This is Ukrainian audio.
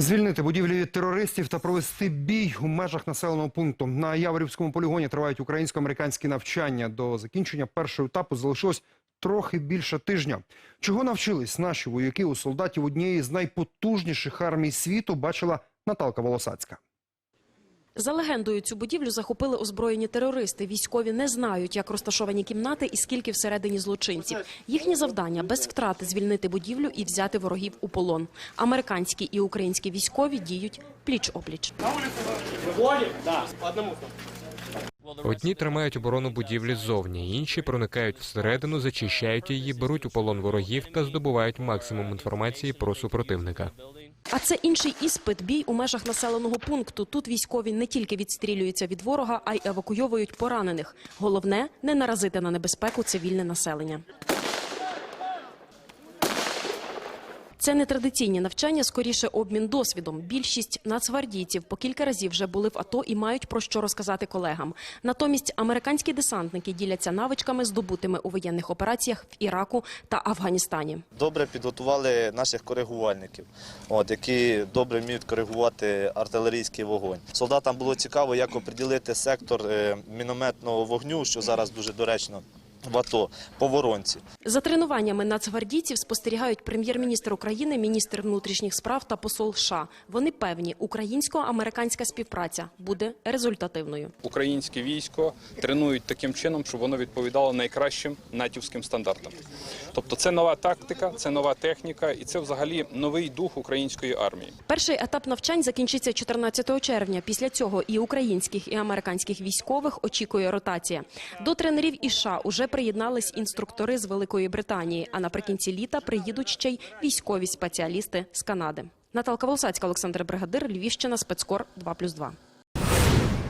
Звільнити будівлі від терористів та провести бій у межах населеного пункту. На Яворівському полігоні тривають українсько-американські навчання. До закінчення першого етапу залишилось трохи більше тижня. Чого навчились наші вояки у солдатів однієї з найпотужніших армій світу, бачила Наталка Волосацька. За легендою, цю будівлю захопили озброєні терористи. Військові не знають, як розташовані кімнати і скільки всередині злочинців. Їхнє завдання без втрати звільнити будівлю і взяти ворогів у полон. Американські і українські військові діють пліч опліч. Одні тримають оборону будівлі ззовні, інші проникають всередину, зачищають її, беруть у полон ворогів та здобувають максимум інформації про супротивника. А це інший іспит бій у межах населеного пункту. Тут військові не тільки відстрілюються від ворога, а й евакуйовують поранених. Головне не наразити на небезпеку цивільне населення. Це не традиційні навчання, скоріше обмін досвідом. Більшість нацгвардійців по кілька разів вже були в АТО і мають про що розказати колегам. Натомість американські десантники діляться навичками, здобутими у воєнних операціях в Іраку та Афганістані. Добре підготували наших коригувальників, от, які добре вміють коригувати артилерійський вогонь. Солдатам було цікаво, як оприділити сектор е, мінометного вогню, що зараз дуже доречно в АТО, по воронці. За тренуваннями нацгвардійців спостерігають прем'єр-міністр України, міністр внутрішніх справ та посол США. Вони певні, українсько-американська співпраця буде результативною. Українське військо тренують таким чином, щоб воно відповідало найкращим натівським стандартам. Тобто це нова тактика, це нова техніка і це взагалі новий дух української армії. Перший етап навчань закінчиться 14 червня. Після цього і українських, і американських військових очікує ротація. До тренерів і США уже приєднались інструктори з Великої Британії. А наприкінці літа приїдуть ще й військові спеціалісти з Канади. Наталка Волосацька, Олександр Бригадир, Львівщина, спецкор 2+,2.